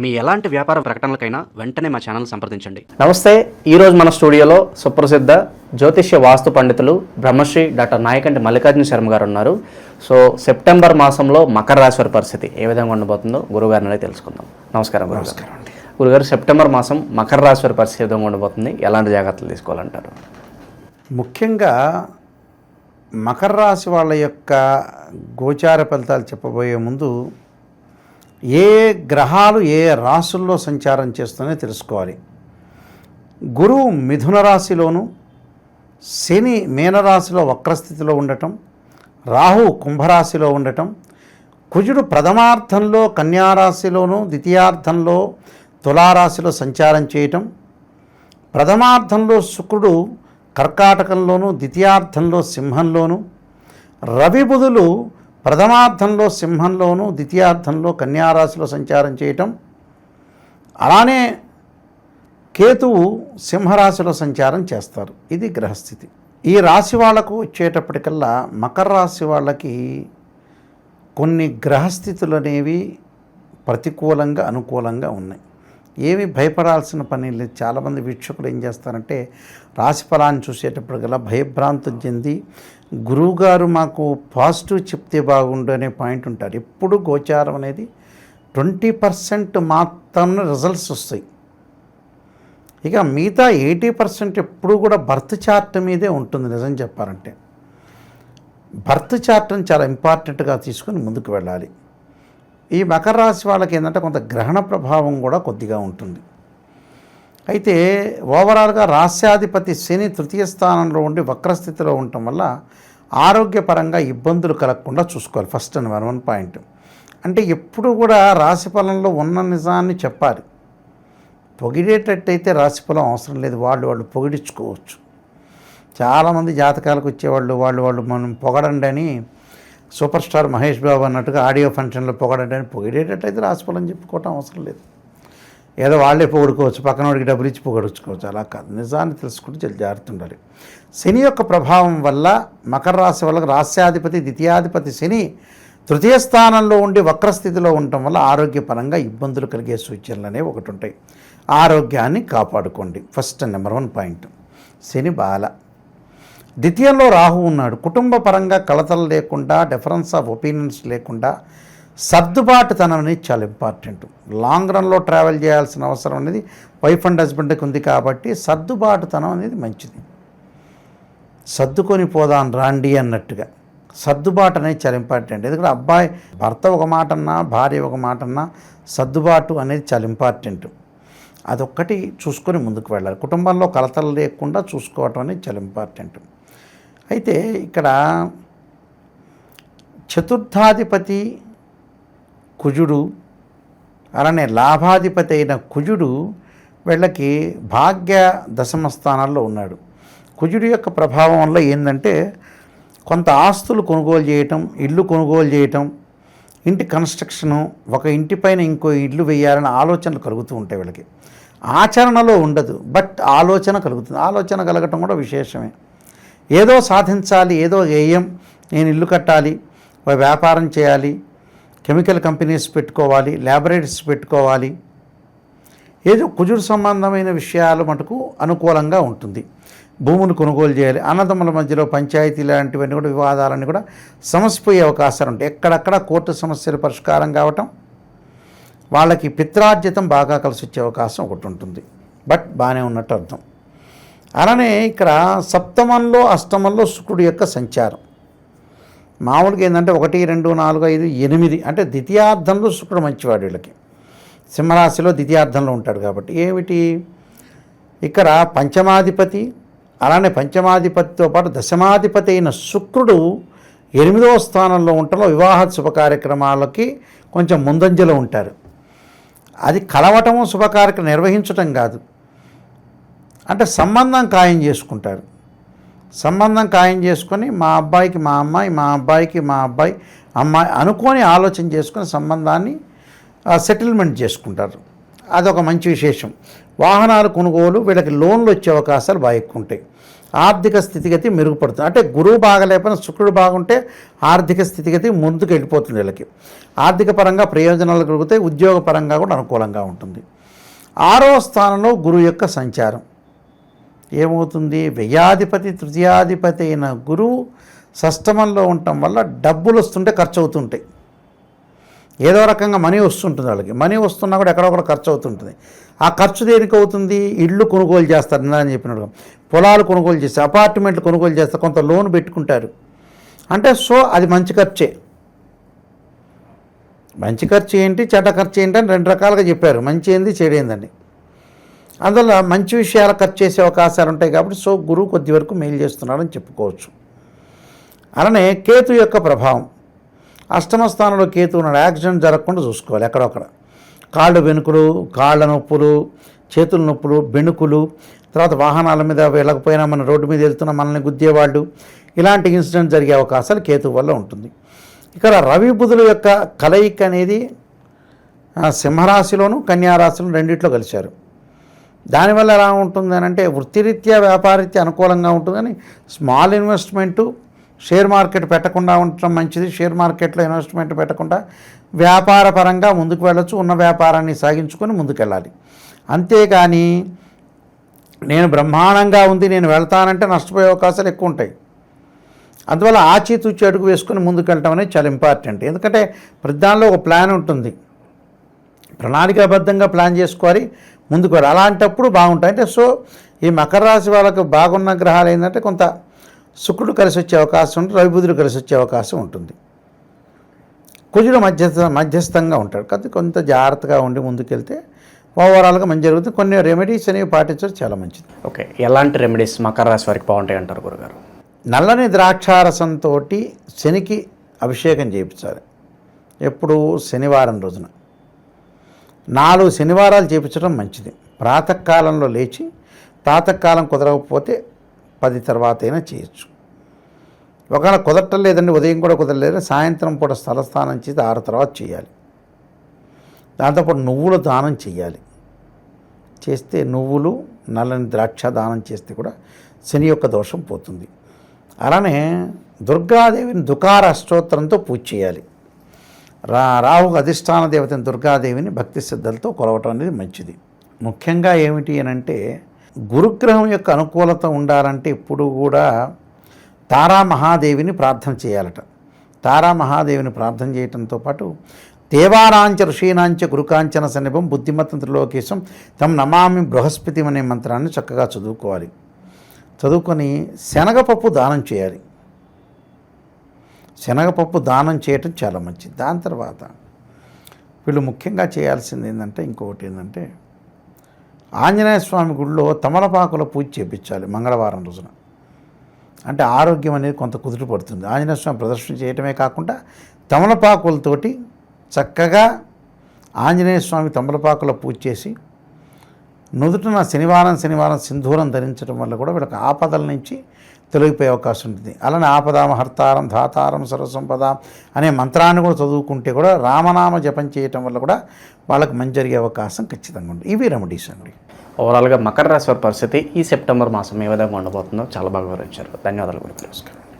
మీ ఎలాంటి వ్యాపార ప్రకటనలకైనా వెంటనే మా ఛానల్ సంప్రదించండి. నమస్తే ఈరోజు మన స్టూడియోలో సుప్రసిద్ధ జ్యోతిష్య వాస్తు పండితులు బ్రహ్మశ్రీ డాక్టర్ నాయకంటి మల్లికార్జున శర్మ గారు ఉన్నారు. సో సెప్టెంబర్ మాసంలో మకర రాశి వారి పరిస్థితి ఏ విధంగా ఉండబోతుందో గురుగారిని తెలుసుకుందాం. నమస్కారం నమస్కారం గురుగారు సెప్టెంబర్ మాసం మకర రాశి వారి పరిస్థితి ఏ విధంగా ఉండబోతుంది? ఎలాంటి జాగ్రత్తలు తీసుకోవాలంటారు? ముఖ్యంగా మకర రాశి వాళ్ళ యొక్క గోచార ఫలితాలు చెప్పబోయే ముందు ఏ గ్రహాలు ఏ రాశుల్లో సంచారం చేస్తున్నాయో తెలుసుకోవాలి. గురువు మిథున రాశిలోను శని మీనరాశిలో వక్రస్థితిలో ఉండటం రాహు కుంభరాశిలో ఉండటం కుజుడు ప్రథమార్థంలో కన్యారాశిలోను ద్వితీయార్థంలో తులారాశిలో సంచారం చేయటం ప్రథమార్థంలో శుక్రుడు కర్కాటకంలోను ద్వితీయార్థంలో సింహంలోను రవి బుధులు ప్రథమార్థంలో సింహంలోను ద్వితీయార్థంలో కన్యారాశిలో సంచారం చేయటం. అలానే కేతువు సింహరాశిలో సంచారం చేస్తారు. ఇది గ్రహస్థితి. ఈ రాశి వాళ్ళకు వచ్చేటప్పటికల్లా మకర రాశి వాళ్ళకి కొన్ని గ్రహస్థితులు అనేవి ప్రతికూలంగా అనుకూలంగా ఉన్నాయి. ఏమి భయపడాల్సిన పని లేదు. చాలామంది వీక్షకులు ఏం చేస్తారంటే రాశి ఫలాన్ని గల భయభ్రాంతం చెంది గురువుగారు మాకు పాజిటివ్ చెప్తే బాగుండు అనే పాయింట్ ఉంటారు. ఎప్పుడు గోచారం అనేది ట్వంటీ పర్సెంట్ మాత్రమే రిజల్ట్స్ వస్తాయి. ఇక మిగతా ఎయిటీ పర్సెంట్ ఎప్పుడు కూడా బర్త్ చార్ట్ మీదే ఉంటుంది నిజం చెప్పాలంటే. బర్త్ చార్ట్ని చాలా ఇంపార్టెంట్గా తీసుకొని ముందుకు వెళ్ళాలి. ఈ మకర రాశి వాళ్ళకి ఏంటంటే కొంత గ్రహణ ప్రభావం కూడా కొద్దిగా ఉంటుంది. అయితే ఓవరాల్గా రాస్యాధిపతి శని తృతీయ స్థానంలో ఉండి వక్రస్థితిలో ఉండటం వల్ల ఆరోగ్యపరంగా ఇబ్బందులు కలగకుండా చూసుకోవాలి. First and one point. అంటే ఎప్పుడు కూడా రాశి ఫలంలో ఉన్న నిజాన్ని చెప్పాలి. పొగిడేటట్టయితే రాశిఫలం అవసరం లేదు. వాళ్ళు వాళ్ళు పొగిడించుకోవచ్చు. చాలామంది జాతకాలకు వచ్చేవాళ్ళు వాళ్ళు వాళ్ళు మనం పొగడండి అని సూపర్ స్టార్ మహేష్ బాబు అన్నట్టుగా ఆడియో ఫంక్షన్లో పొగడండి పొగిడేటట్టయితే రాశిఫలం చెప్పుకోవటం అవసరం లేదు. ఏదో వాళ్ళే పొగడుకోవచ్చు పక్కన వాడికి డబ్బులు ఇచ్చి పొగడుచుకోవచ్చు అలా కాదు. నిజాన్ని తెలుసుకుంటే చాలా జాగ్రత్త ఉండాలి. శని యొక్క ప్రభావం వల్ల మకర రాశి వాళ్ళకి రాస్యాధిపతి ద్వితీయాధిపతి శని తృతీయ స్థానంలో ఉండి వక్రస్థితిలో ఉండటం వల్ల ఆరోగ్యపరంగా ఇబ్బందులు కలిగే సూచనలు అనేవి ఒకటి ఉంటాయి. ఆరోగ్యాన్ని కాపాడుకోండి. First number one point. Shani బాల. ద్వితీయంలో రాహు ఉన్నాడు. కుటుంబ పరంగా కలతలు లేకుండా డిఫరెన్స్ ఆఫ్ ఒపీనియన్స్ లేకుండా సర్దుబాటుతనం అనేది చాలా ఇంపార్టెంట్. లాంగ్ రన్లో ట్రావెల్ చేయాల్సిన అవసరం అనేది వైఫ్ అండ్ హస్బెండ్కి ఉంది కాబట్టి సర్దుబాటుతనం అనేది మంచిది. సర్దుకొని పోదాం రాండి అన్నట్టుగా. సర్దుబాటు అనేది చాలా ఇంపార్టెంట్. ఎందుకంటే అబ్బాయి భర్త ఒక మాట అన్నా భార్య ఒక మాట అన్నా సర్దుబాటు అనేది చాలా ఇంపార్టెంట్. అదొక్కటి చూసుకొని ముందుకు వెళ్ళాలి. కుటుంబంలో కలతలు లేకుండా చూసుకోవటం అనేది చాలా ఇంపార్టెంట్. అయితే ఇక్కడ చతుర్థాధిపతి కుజుడు అలానే లాభాధిపతి అయిన కుజుడు వీళ్ళకి భాగ్య దశమ స్థానాల్లో ఉన్నాడు. కుజుడు యొక్క ప్రభావం వల్ల ఏంటంటే కొంత ఆస్తులు కొనుగోలు చేయటం ఇల్లు కొనుగోలు చేయటం ఇంటి కన్స్ట్రక్షను ఒక ఇంటి పైన ఇంకో ఇల్లు వేయాలని ఆలోచనలు కలుగుతూ ఉంటాయి వీళ్ళకి. ఆచరణలో ఉండదు బట్ ఆలోచన కలుగుతుంది. ఆలోచన కలగటం కూడా విశేషమే. ఏదో సాధించాలి ఏదో ఏయం నేను ఇల్లు కట్టాలి వ్యాపారం చేయాలి కెమికల్ కంపెనీస్ పెట్టుకోవాలి ల్యాబొరేటరీస్ పెట్టుకోవాలి. ఏదో కుజుడు సంబంధమైన విషయాలు మటుకు అనుకూలంగా ఉంటుంది. భూములు కొనుగోలు చేయాలి అన్నదమ్ముల మధ్యలో పంచాయతీ లాంటివన్నీ కూడా వివాదాలన్నీ కూడా సమసిపోయే అవకాశాలు ఉంటాయి. ఎక్కడక్కడ కోర్టు సమస్యలు పరిష్కారం కావటం వాళ్ళకి పిత్రార్జితం బాగా కలిసి వచ్చే అవకాశం ఒకటి ఉంటుంది. బట్ బాగానే ఉన్నట్టు అర్థం. అలానే ఇక్కడ సప్తమంలో అష్టమంలో శుక్రుడు యొక్క సంచారం. మామూలుగా ఏంటంటే ఒకటి రెండు నాలుగు ఐదు ఎనిమిది అంటే ద్వితీయార్థంలో శుక్రుడు మంచివాడు వీళ్ళకి. సింహరాశిలో ద్వితీయార్థంలో ఉంటాడు కాబట్టి ఏమిటి? ఇక్కడ పంచమాధిపతి అలానే పంచమాధిపతితో పాటు దశమాధిపతి అయిన శుక్రుడు ఎనిమిదవ స్థానంలో ఉండటంలో వివాహ శుభ కార్యక్రమాలకి కొంచెం ముందంజలో ఉంటారు. అది కలవటము శుభకార్యక్రమం నిర్వహించటం కాదు. అంటే సంబంధం ఖాయం చేసుకుంటారు. సంబంధం ఖాయం చేసుకొని మా అబ్బాయికి మా అమ్మాయి మా అబ్బాయికి మా అబ్బాయి అమ్మాయి అనుకొని ఆలోచన చేసుకొని సంబంధాన్ని సెటిల్మెంట్ చేసుకుంటారు. అదొక మంచి విశేషం. వాహనాల కొనుగోలు వీళ్ళకి లోన్లు వచ్చే అవకాశాలు బాగా ఎక్కువ ఉంటాయి. ఆర్థిక స్థితిగతి మెరుగుపడుతుంది. అంటే గురువు బాగలేకపోయినా శుక్రుడు బాగుంటే ఆర్థిక స్థితిగతి ముందుకు వెళ్ళిపోతుంది వీళ్ళకి. ఆర్థిక పరంగా ప్రయోజనాలు కలుగుతాయి ఉద్యోగ పరంగా కూడా అనుకూలంగా ఉంటుంది. ఆరో స్థానంలో గురువు యొక్క సంచారం. ఏమవుతుంది? వ్యయాధిపతి తృతీయాధిపతి అయిన గురువు సష్టమంలో ఉండటం వల్ల డబ్బులు వస్తుంటే ఖర్చు అవుతుంటాయి ఏదో రకంగా మనీ వస్తుంటుంది వాళ్ళకి. మనీ వస్తున్నా కూడా ఎక్కడో ఖర్చు అవుతుంటుంది ఆ ఖర్చు దేనికి అవుతుంది? ఇళ్ళు కొనుగోలు చేస్తారు. అని చెప్పినట్టుగా పొలాలు కొనుగోలు చేస్తారు అపార్ట్మెంట్లు కొనుగోలు చేస్తారు కొంత లోన్ పెట్టుకుంటారు. అంటే సో అది మంచి ఖర్చే. మంచి ఖర్చు ఏంటి? చెడ్డ ఖర్చు ఏంటి అని రెండు రకాలుగా చెప్పారు. మంచి ఏంది? చెడు ఏందండి. అందువల్ల మంచి విషయాలు ఖర్చు చేసే అవకాశాలు ఉంటాయి కాబట్టి సో గురువు కొద్ది వరకు మేలు చేస్తున్నాడని చెప్పుకోవచ్చు. అలానే కేతు యొక్క ప్రభావం. అష్టమ స్థానంలో కేతు ఉన్నాడు. యాక్సిడెంట్ జరగకుండా చూసుకోవాలి ఎక్కడొక్కడ. కాళ్ళు వెనుకలు కాళ్ళ నొప్పులు చేతుల నొప్పులు బెణుకులు తర్వాత వాహనాల మీద వెళ్ళకపోయినా మన రోడ్డు మీద వెళ్తున్న మనల్ని గుద్దేవాళ్ళు ఇలాంటి ఇన్సిడెంట్ జరిగే అవకాశాలు కేతు వల్ల ఉంటుంది. ఇక్కడ రవి బుధుల యొక్క కలయిక అనేది సింహరాశిలోను కన్యారాశిలో రెండిట్లో కలిశారు. దానివల్ల ఎలా ఉంటుంది అని అంటే వృత్తిరీత్యా వ్యాపారరీత్యా అనుకూలంగా ఉంటుందని స్మాల్ ఇన్వెస్ట్మెంటు షేర్ మార్కెట్ పెట్టకుండా ఉండటం మంచిది. షేర్ మార్కెట్లో ఇన్వెస్ట్మెంట్ పెట్టకుండా వ్యాపార పరంగా ముందుకు వెళ్ళొచ్చు ఉన్న వ్యాపారాన్ని సాగించుకొని ముందుకెళ్ళాలి. అంతేగాని నేను బ్రహ్మాండంగా ఉంది నేను వెళ్తానంటే నష్టపోయే అవకాశాలు ఎక్కువ ఉంటాయి. అందువల్ల ఆచితూచి అడుగు వేసుకొని ముందుకెళ్ళటం అనేది చాలా ఇంపార్టెంట్. ఎందుకంటే ప్రతి దానిలో ఒక ప్లాన్ ఉంటుంది. ప్రణాళికాబద్ధంగా ప్లాన్ చేసుకోవాలి ముందుకు అలాంటప్పుడు బాగుంటాయి. అంటే సో ఈ మకర రాశి వాళ్ళకు బాగున్న గ్రహాలు ఏంటంటే కొంత శుక్రుడు కలిసి వచ్చే అవకాశం ఉంటుంది రవి బుధుడు కలిసి వచ్చే అవకాశం ఉంటుంది. కుజుడు మధ్యస్థ మధ్యస్థంగా ఉంటాడు. కాబట్టి కొంత జాగ్రత్తగా ఉండి ముందుకెళ్తే ఓవరాల్గా మంచి జరుగుతుంది. కొన్ని రెమెడీస్ అనేవి పాటించడం చాలా మంచిది. ఓకే. ఎలాంటి రెమెడీస్ మకర రాశి వారికి బాగుంటాయి అంటారు గురుగారు? నల్లని ద్రాక్షారసంతో శనికి అభిషేకం చేయించాలి. ఎప్పుడు శనివారం రోజున. నాలుగు శనివారాలు చేపించడం మంచిది. ప్రాతకాలంలో లేచి ప్రాతకాలం కుదరకపోతే పది తర్వాత అయినా చేయొచ్చు. ఒకవేళ కుదరటం లేదండి ఉదయం కూడా కుదరలేదు సాయంత్రం పూట స్థలస్థానం చేసి ఆరు తర్వాత చేయాలి. దాంతోపాటు నువ్వుల దానం చేయాలి. చేస్తే నువ్వులు నల్లని ద్రాక్ష దానం చేస్తే కూడా శని యొక్క దోషం పోతుంది. అలానే దుర్గాదేవిని దుకార అష్టోత్తరంతో పూజ చేయాలి. రా రాహుకు అధిష్టాన దేవతని దుర్గాదేవిని భక్తి శ్రద్ధలతో కొలవటం అనేది మంచిది. ముఖ్యంగా ఏమిటి అని అంటే గురుగ్రహం యొక్క అనుకూలత ఉండాలంటే ఇప్పుడు కూడా తారా మహాదేవిని ప్రార్థన చేయాలట. తారా మహాదేవిని ప్రార్థన చేయటంతో పాటు దేవానాంచ ఋషీనాంచ గురుకాంచన సన్నిభం బుద్ధిమత్తం త్రిలోకేశం తమ నమామి బృహస్పతి అనే మంత్రాన్ని చక్కగా చదువుకోవాలి. చదువుకొని శనగపప్పు దానం చేయాలి. శనగపప్పు దానం చేయటం చాలా మంచిది. దాని తర్వాత వీళ్ళు ముఖ్యంగా చేయాల్సింది ఏంటంటే ఇంకొకటి ఏంటంటే ఆంజనేయ స్వామి గుడిలో తమలపాకుల పూజ చేపించాలి మంగళవారం రోజున. అంటే ఆరోగ్యం అనేది కొంత కుదుట పడుతుంది. ఆంజనేయ స్వామి ప్రదర్శన చేయటమే కాకుండా తమలపాకులతోటి చక్కగా ఆంజనేయ స్వామి తమలపాకుల పూజ చేసి నుదుటిన శనివారం శనివారం సింధూరం ధరించడం వల్ల కూడా వీళ్ళకి ఆపదల నుంచి తొలగిపోయే అవకాశం ఉంటుంది. అలానే ఆపదామ హర్తారం ధాతారం సర్వసంపదాం అనే మంత్రాన్ని కూడా చదువుకుంటే కూడా రామనామ జపం చేయటం వల్ల కూడా వాళ్ళకి మంచి జరిగే అవకాశం ఖచ్చితంగా ఉంటుంది. ఇవి రెమెడీస్ అండి ఓవరాల్గా మకర రాశి వారి పరిస్థితి ఈ సెప్టెంబర్ మాసం ఏ విధంగా ఉండబోతుందో చాలా బాగా వివరించారు. ధన్యవాదాలు గురు నమస్కారం